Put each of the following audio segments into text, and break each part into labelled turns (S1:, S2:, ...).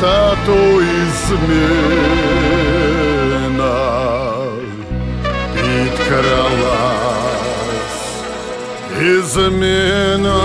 S1: Тату то і зміна підкралась і.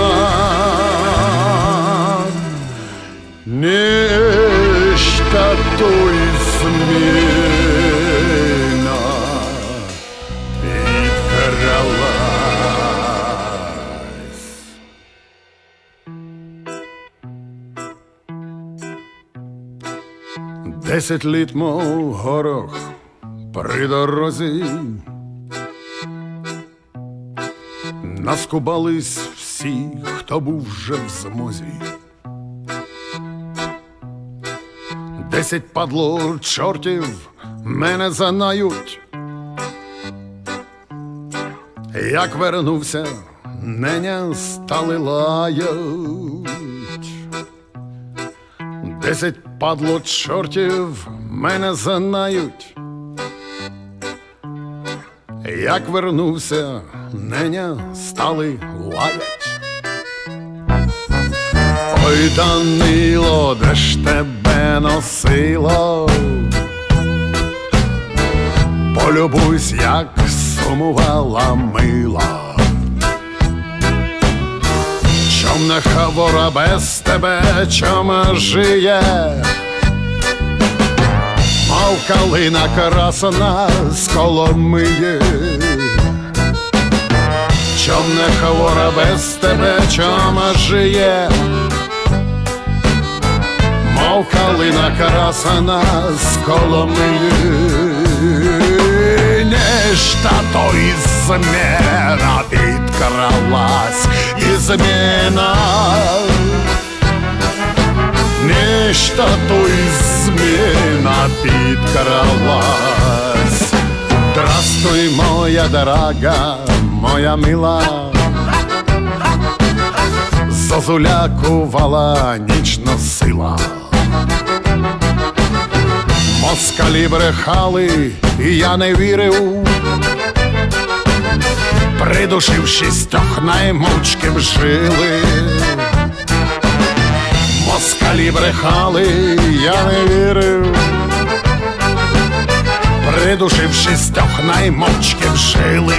S1: Десять літ, мов горох при дорозі. Наскубались всі, хто був вже в змозі. Десять падло чортів мене занають. Як вернувся, неня стали лаять. Десять падло чортів мене занають. Як вернувся, неня стали лаять. Ой, Данило, де ж тебе носило? Полюбуйсь, як сумувала мила. Чом хавора без тебе, чом жиє, мов калина красна з коломиє. Чом не хвора без тебе, чом жиє, мов калина красна з коломиї. Нешта то і зміна підкралась, і зміна. Нешта то і зміна підкралась. Здравствуй, моя дорога, моя мила. Зозуля кувала ніч носила. Москалі брехали, і я не вірив. Придушив шістьох наймовчки вжили. Москалі брехали, я не вірив. Придушив шістьох наймовчки вжили.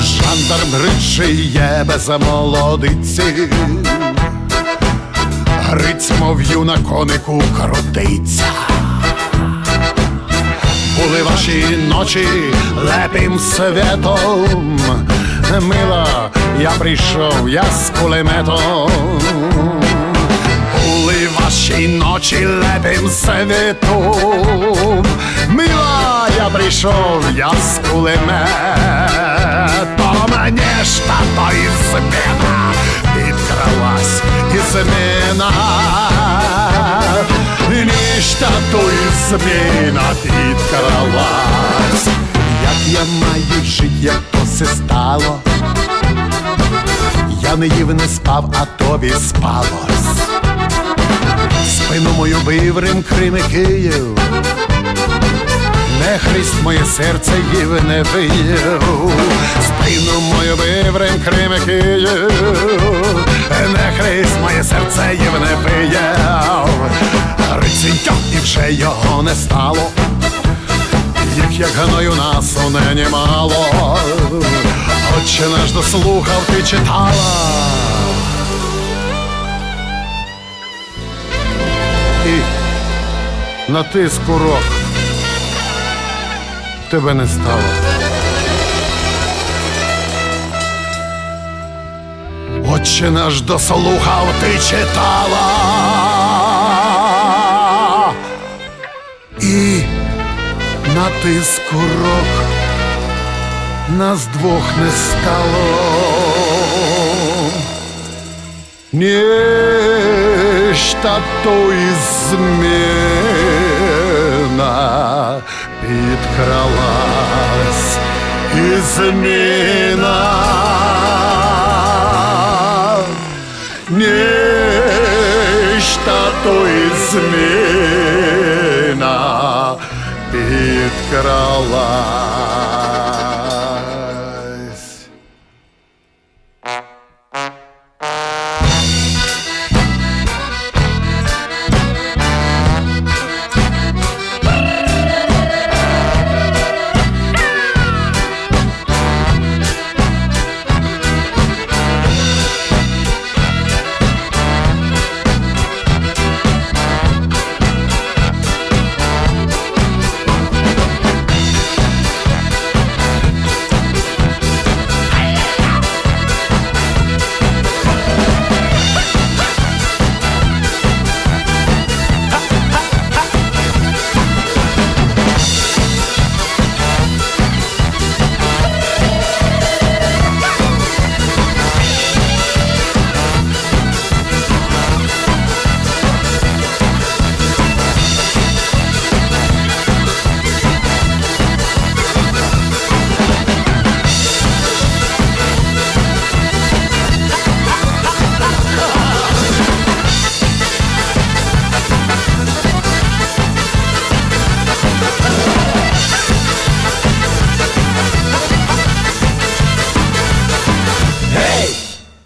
S1: Жандарм гричиє без молодиці. Гриць, мов на конику крутиться. Були ваші ночі лепим светом. Мила, я прийшов, я з кулеметом. Були ваші ночі лепим светом. Мила, я прийшов, я з кулеметом. Нешта то і зміна підкралась, Нішта то і зміна підкралась. Як я маю жить, як то все стало. Я не їв, не спав, а тобі спалось. Спину мою бив Рим, Крим і Київ. Не христ моє серце їв не виїв, спину мою бив Рим, Крим і Київ. Не гною нас у нині мало. Отче наш дослухав, ти читала. І на тиск урок тебе не стало. Отче наш дослухав, ти читала. На тиск урок нас двох не стало. Нешта то і зміна підкралась, і зміна. То і підкралась.